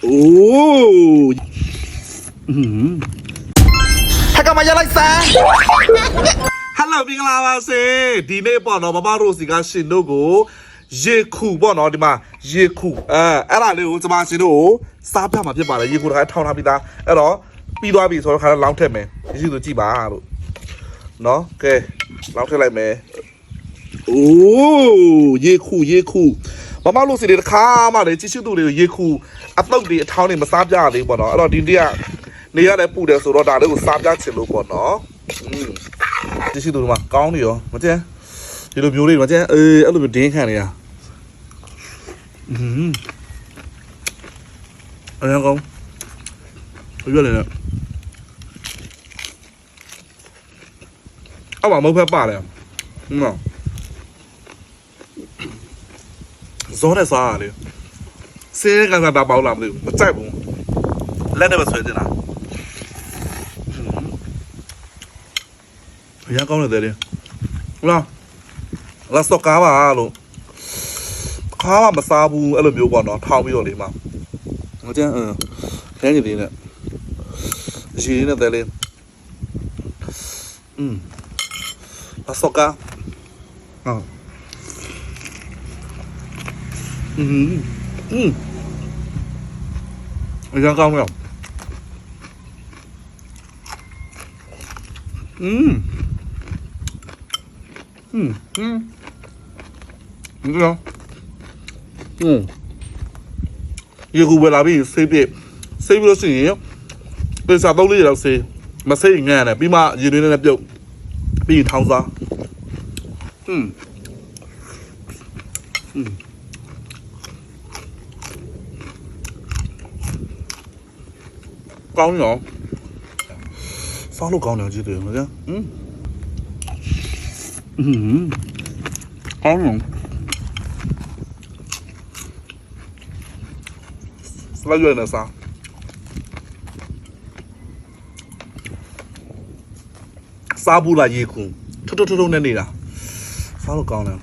โอ้อืม ให้กำมายาไลซ่า ฮัลโหลမင်္ဂလာပါစေဒီနေ့ပေါ့နော်မမတို့စီကရှင်တို့ကိုရေခုပေါ့နော်ဒီမှာရေခုအဲအဲ့ဒါလေးကိုကျွန်မရှင်တို့ကိုစားပြမှာဖြစ်ပါတယ်ရေခုတစ်ခါထောင်းထားပြီးသားအဲ့တော့ပြီးသွားပြီဆိုတော့ခါတော့လောင်းထည့်မယ်ဒီစီဆိုကြည့်ပါလို့နော်ကဲလောင်းထည့်လိုက်မယ်အိုးရေခုရေခု မမလို့စီတွေတစ်ခါမှလည်းချစ်ချစ်သူတွေကိုရေခူအတုပ်တွေအထောင်းတွေမစားပြရသေးဘူးပေါ့နော်အဲ့တော့ဒီနေ့ကနေရတယ်ပူတယ်ဆိုတော့ဒါတွေကိုစားပြချင်လို့ပေါ့နော်ချစ်ချစ်သူတွေမှာကောင်းနေရောမကျန်ဒီလိုမျိုးတွေမကျန်အေးအဲ့လိုမျိုးဒင်းခံနေရအင်းအရင်ကောင်းရွက်နေတယ်အောက်မှာမဟုတ်ဖက်ပါလေဟုတ်နော် ဇောနဲ့စားရလေစေးကန်ကန်တာပေါက်လာမသိဘူးမကြိုက်ဘူးလက်နဲ့ပဲဆွဲတင်တာအရင်ကောင်းနေတယ်လေဟုတ်လားလာစတော့ကားပါလို့ခါမှမစားဘူးအဲ့လိုမျိုးပေါ့နော်ထောင်ပြီးတော့လေမှာငါကျန်းအင်းခဲနေသေးနဲ့ရည်ရင်းနဲ့တယ်လေอืมလာစတော့ကားဟုတ် Ừ. Ừ. Ra không rồi. Ừ. Ừ. Ừ. Ừ. Ừ. 유구벨라비 세비 세비로 쓰니 그래서 떠올리 역시 마세이 ngàn 비마 유리는 납죠 비 탕사 음 음. ကောင်းရောစားလို့ကောင်းတယ်ကြည့်တယ်မကျอืม อืมကောင်းတယ်စလိုက်ရနေစားစားဘူးလားရေခုထွတ်ထွတ်ထွတ်ထွတ်နဲ့နေတာစားလို့ကောင်းတယ်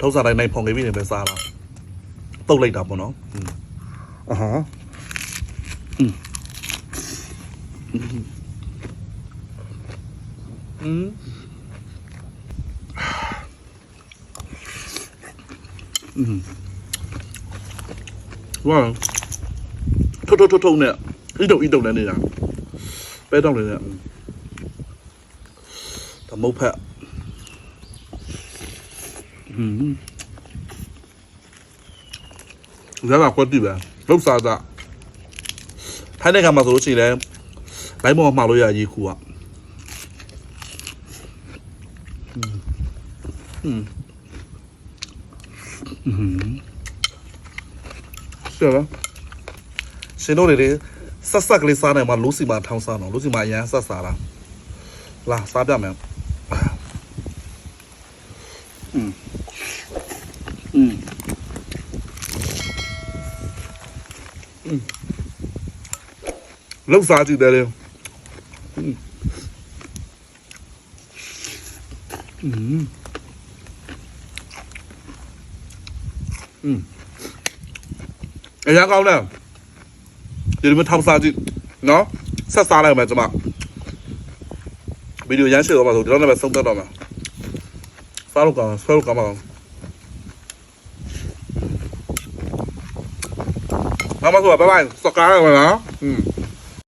ထောက်စားတိုင်းနိုင်ဖုန်နေပြီနေပဲစားတာတုတ်လိုက်တာပေါ့နော်อืมအဟမ်း 嗯嗯嗯 thôi thôi thôi thôi nè, đi đâu đi đâu nè. ထိုင်းတဲ့ကမှာဆိုလို့ရှိရင်လည်းဘိုင်းပေါ်မှာလို့ရရေခူอ่ะอืมอืม ဟုတ်လားရှင်တို့တွေဆက်ဆက်ကလေးစားနိုင်မှာလူစီမှာထောင်းစားတော့လူစီမှာအရန်ဆက်စားတာလာစားပြမယ်อืม လောက်စားကြည့်တယ်လေอืมอืมอืม အရင်ကောင်းတယ်ဒီလိုမျိုးထောက်စားကြည့်နော်ဆက်စားလိုက်မယ်ကျွန်မဗီဒီယိုရမ်းရှင်းတော့မှာဆိုဒီတော့လည်းပဲဆုံးသက်တော့မှာစားလို့ကောင်းဆွဲလို့ကောင်းပါအောင်မမဆိုဘိုင်ဘိုင်စကားရမလားอืม